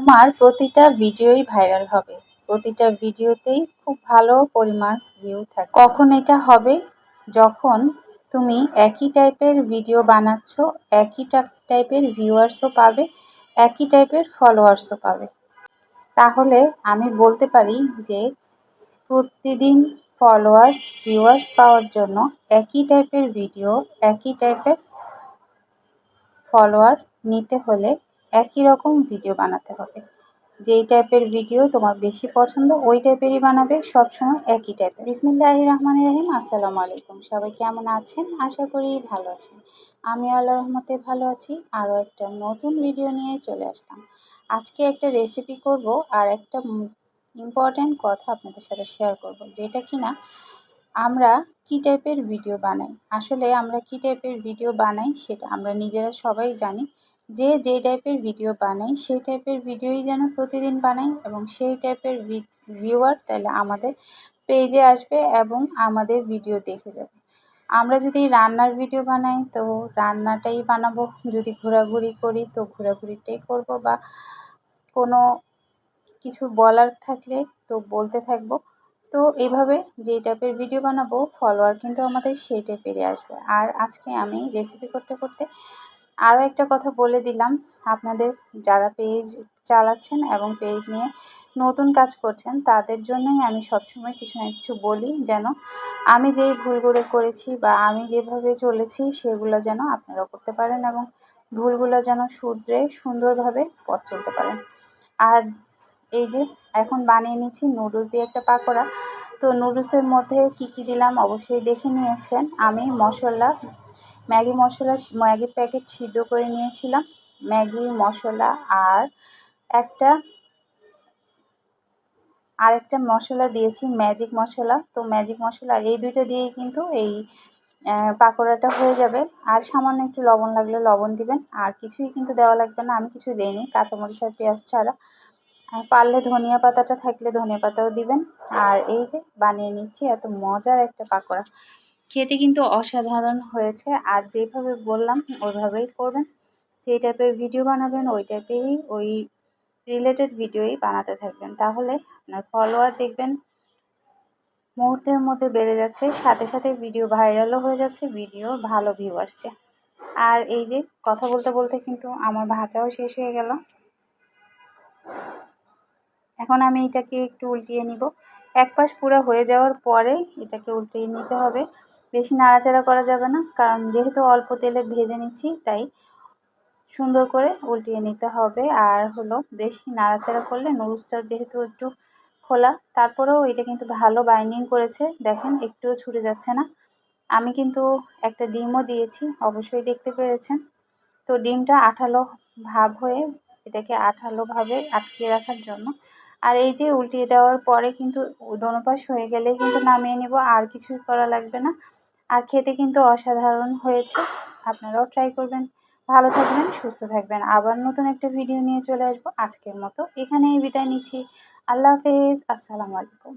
তোমার প্রতিটা ভিডিওই ভাইরাল হবে। প্রতিটা ভিডিওতেই খুব ভালো পরিমাণ ভিউ থাকে। কখন এটা হবে? যখন তুমি একই টাইপের ভিডিও বানাচ্ছ, একই টাইপের ভিউয়ার্সও পাবে, একই টাইপের ফলোয়ার্সও পাবে। তাহলে আমি বলতে পারি যে প্রতিদিন ফলোয়ার্স ভিউয়ার্স পাওয়ার জন্য একই টাইপের ভিডিও একই টাইপের ফলোয়ার নিতে হলে একই রকম ভিডিও বানাতে হবে। যেই টাইপের ভিডিও তোমার বেশি পছন্দ, ওই টাইপেরই বানাবে, সবসময় একই টাইপের বিসমিল্লাহ রহমান রহিম, আসসালামু আলাইকুম। সবাই কেমন আছেন? আশা করি ভালো আছেন। আমি আল্লাহ রহমতে ভালো আছি। আরও একটা নতুন ভিডিও নিয়ে চলে আসলাম। আজকে একটা রেসিপি করব আর একটা ইম্পর্ট্যান্ট কথা আপনাদের সাথে শেয়ার করব, যেটা কি না আমরা কি টাইপের ভিডিও বানাই? আসলে আমরা কি টাইপের ভিডিও বানাই সেটা আমরা নিজেরা সবাই জানি। যে যে টাইপের ভিডিও বানাই, সেই টাইপের ভিডিওই যেন প্রতিদিন বানাই এবং সেই টাইপের ভিউয়ার তাহলে আমাদের পেজে আসবে এবং আমাদের ভিডিও দেখে যাবে। আমরা যদি রান্নার ভিডিও বানাই, তো রান্নাটাই বানাবো। যদি ঘোরাঘুরি করি, তো ঘোরাঘুরিটাই করব বা কোনো কিছু বলার থাকলে তো বলতে থাকব। তো এইভাবে যে টাইপের ভিডিও বানাবো ফলোয়ার কিন্তু আমাদের সেই টাইপেরই আসবে। আর আজকে আমি রেসিপি করতে করতে আরও একটা কথা বলে দিলাম। আপনাদের যারা পেজ চালাচ্ছেন এবং পেজ নিয়ে নতুন কাজ করছেন, তাদের জন্যই আমি সবসময় কিছু না কিছু বলি যেন আমি যেই ভুলগুলো করেছি বা আমি যেভাবে চলেছি, সেগুলো যেন আপনারা করতে পারেন এবং ভুলগুলো যেন শুধরে, সুন্দরভাবে পথ চলতে পারেন। আর এই যে এখন বানিয়ে নিচ্ছি নুডলস দিয়ে একটা পাকোড়া। তো নুডলসের মধ্যে কি কি দিলাম অবশ্যই দেখে নিয়েছেন। আমি মশলা ম্যাগি মশলা ম্যাগি প্যাকেট সিদ্ধ করে নিয়েছিলাম। ম্যাগি মশলা আর একটা আর একটা মশলা দিয়েছি, ম্যাজিক মশলা। তো ম্যাজিক মশলা, এই দুইটা দিয়েই কিন্তু এই পাকোড়াটা হয়ে যাবে। আর সামান্য একটু লবণ লাগলে লবণ দিবেন। আর কিছুই কিন্তু দেওয়া লাগবে না, আমি কিছু দিইনি, কাঁচামরিচ আর পেঁয়াজ ছাড়া। পারলে ধনিয়া পাতাটা থাকলে ধনিয়া পাতাও দিবেন। আর এই যে বানিয়ে নিচ্ছি, এত মজার একটা পাকোড়া। খেতে কিন্তু অসাধারণ হয়েছে। আর যেভাবে বললাম, ওইভাবেই করবেন। যে টাইপের ভিডিও বানাবেন, ওই টাইপেরই ওই রিলেটেড ভিডিওই বানাতে থাকবেন। তাহলে আপনার ফলোয়ার দেখবেন, মুহূর্তের মধ্যে বেড়ে যাচ্ছে। সাথে সাথে ভিডিও ভাইরালও হয়ে যাচ্ছে ভিডিও ভালো ভিউ আসছে। আর এই যে কথা বলতে বলতে কিন্তু আমার ভাজাও শেষ হয়ে গেল। এখন আমি এটাকে একটু উল্টিয়ে নিব। এক পাশ পুরো হয়ে যাওয়ার পরে এটাকে উল্টিয়ে নিতে হবে। বেশি নাড়াচাড়া করা যাবে না, কারণ যেহেতু অল্প তেলে ভেজে নিচ্ছি, তাই সুন্দর করে উল্টিয়ে নিতে হবে। আর হলো বেশি নাড়াচাড়া করলে নুডলসটা যেহেতু একটু খোলা, তারপরেও এটা কিন্তু ভালো বাইন্ডিং করেছে। দেখেন, একটুও ছুটে যাচ্ছে না। আমি কিন্তু একটা ডিমও দিয়েছি, অবশ্যই দেখতে পেরেছেন। তো ডিমটা আঠালো ভাব হয়ে এটাকে আঠালোভাবে আটকিয়ে রাখার জন্য আর এই যে উল্টিয়ে দেওয়ার পরে কিন্তু দনপাস হয়ে গেলে কিন্তু নামিয়ে নেব, আর কিছুই করা লাগবে না। আর খেতে কিন্তু অসাধারণ হয়েছে, আপনারাও ট্রাই করবেন। ভালো থাকবেন, সুস্থ থাকবেন। আবার নতুন একটা ভিডিও নিয়ে চলে আসব আজকের মতো। এখানেই বিদায় নিচ্ছি। আল্লাহ হাফেজ, আসসালামু আলাইকুম।